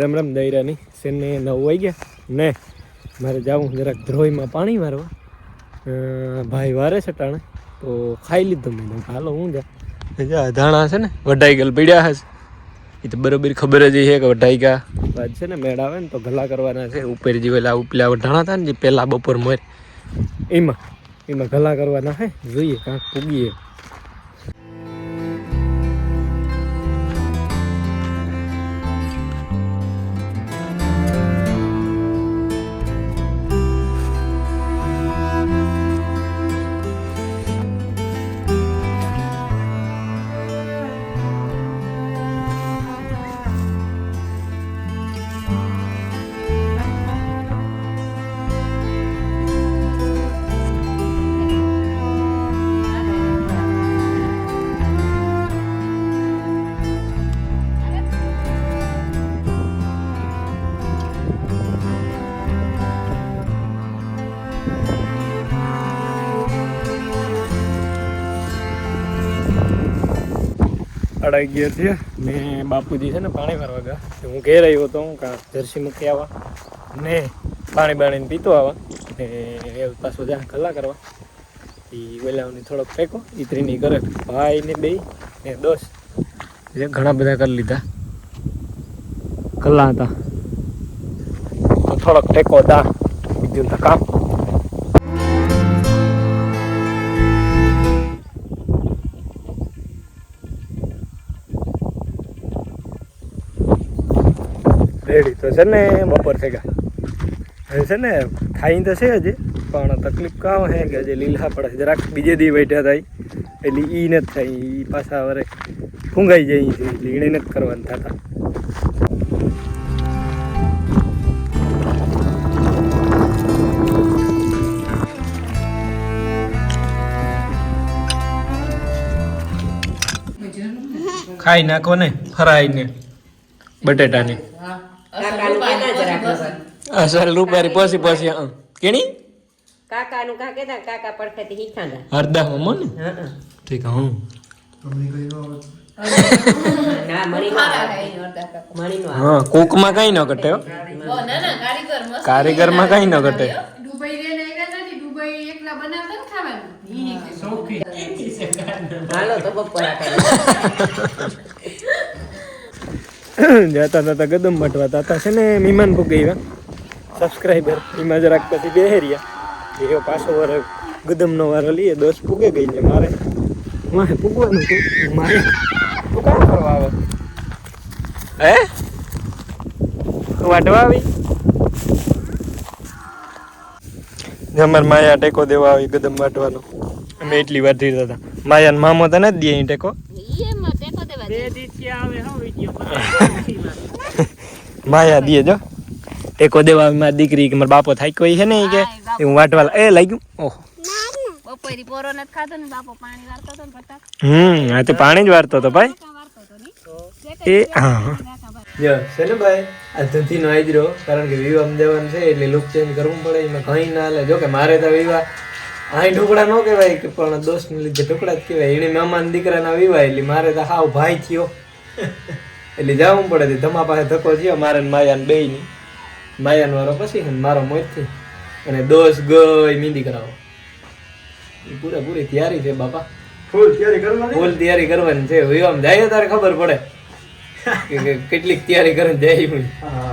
રમ રમ દૈરાની સેને નવ વાઈ ગયા ને મારે જાવું જરાક ધ્રોઈમાં પાણી મારવા ભાઈ વારે છે ટાણે. તો ખાઈ લીધું મેં. હાલો હું જા. જા ધાણા છે ને વઢાઈ ગયેલ પીડ્યા હશે. એ તો બરોબર ખબર જ છે કે વઢાઈ ગયા વાત છે ને મેળ આવે ને તો ગલા કરવાના છે. ઉપર જે પેલા ઉપલા વઢાણા હતા ને જે પહેલાં બપોર મોર. એમાં એમાં ગલા કરવાના હે જોઈએ કાંક પૂગીએ. અડાઈ ગયો છે ને બાપુજી છે ને પાણી ભરવા ગયા. હું ઘેર આવ્યો હતો હું કાં જર્સી મૂકી આવવા ને પાણી બાણીને પીતો આવવા ને એ પાછો જ્યાં કલા કરવા. એ વેલાઓની થોડોક ફેંકો એ ત્રીની કરે ભાઈ ને બે ને દોસ્ત. જે ઘણા બધા કરી લીધા. કલા હતા. થોડોક ટેકો હતા બીજું કામ. રેડી તો છે ને બપોર થઈ ગયા. હવે છે ને ખાઈ તો છે હજી પણ તકલીફ કામ હે કે હજી લીલા પડે જરાક બીજે દી બેઠા થાય એટલે ઈ નથી થાય. ઈ પાછા વરે ફૂંગાઈ જાય છે એટલે એને નથી કરવાનું થતા. ખાઈ નાખો ને ફરાઈ ને બટેટાની કાકાનું કેતા જરાક ખબર. અસલ રૂપારી પછી હં. કેણી કાકાનું કા કેતા કાકા પડખેથી શીખાના હરદા મમ્મો ને. ઠીક હું. તમને મણી મણી નો હા કૂકમાં કઈ ન ઘટે હો. કારીગરમાં કઈ ન ઘટે. દુબઈ લઈને આવ્યા નથી દુબઈ એકલા બનાવતા ને ખાવાનું. ઈ કે હાલો તો બપોરા કરે જતા જતા ગદમ મટવા તાતા છે ને, મીમાન ભૂગઈ સબસ્ક્રાઈબર એમાં જરાક પછી બેહેરિયા એ પાછો વાર, ગદમનો વારો લઈએ, દસ પૂગે ગઈ છે મારે. મારે પૂગવાનું હતું મારે. તું કામ કરવા આવે? હે? વાટવા આવી? અમારે માયા ટેકો દેવા આવી ગદમ વાટવાનો. અમે એટલી વાર ધીરતા હતા. માયા મામો તને જ દે ટેકો. માયા દીએ જો. ટેકો દેવા મારી દીકરી કે મારા બાપો થાય કોઈ છે ને કે હું વાટવા એ લઈ ગયું. ઓહો. બપોરી પોરો નથી ખાતો ને બાપો પાણી વાળતો હતો ને ફટાક હમ આ તો પાણી જ વારતો હતો ભાઈ. એ હા જો છે ભાઈ આ ધનથી નો આદરો કારણ કે વિવાહ દેવાનું છે એટલે લુક ચેન્જ કરવું પડે એમાં કઈ ના લે. જો કે મારે તો વિવાહ અહીં ઢોકળા ન કહેવાય કે પણ દોસ્ત ને લીધે ઢોકળા જ કહેવાય. એને મહેમાન દીકરાના વિવાહ એટલે મારે તો હાવ ભાઈ થયો. એટલે જવું પડે તે તમારા પાસે ધક્કો થયો મારે માયાને બે ની માયાનો વારો પછી છે મારો મોજથી અને દોષ ગઈ મીંદી કરાવો એ પૂરેપૂરી તૈયારી છે બાપા. ફૂલ તૈયારી કરવાની? ફૂલ તૈયારી કરવાની છે. વિવાહ જાય તારે ખબર પડે. કે કેટલીક તૈયારી કરીને જાય હું હા.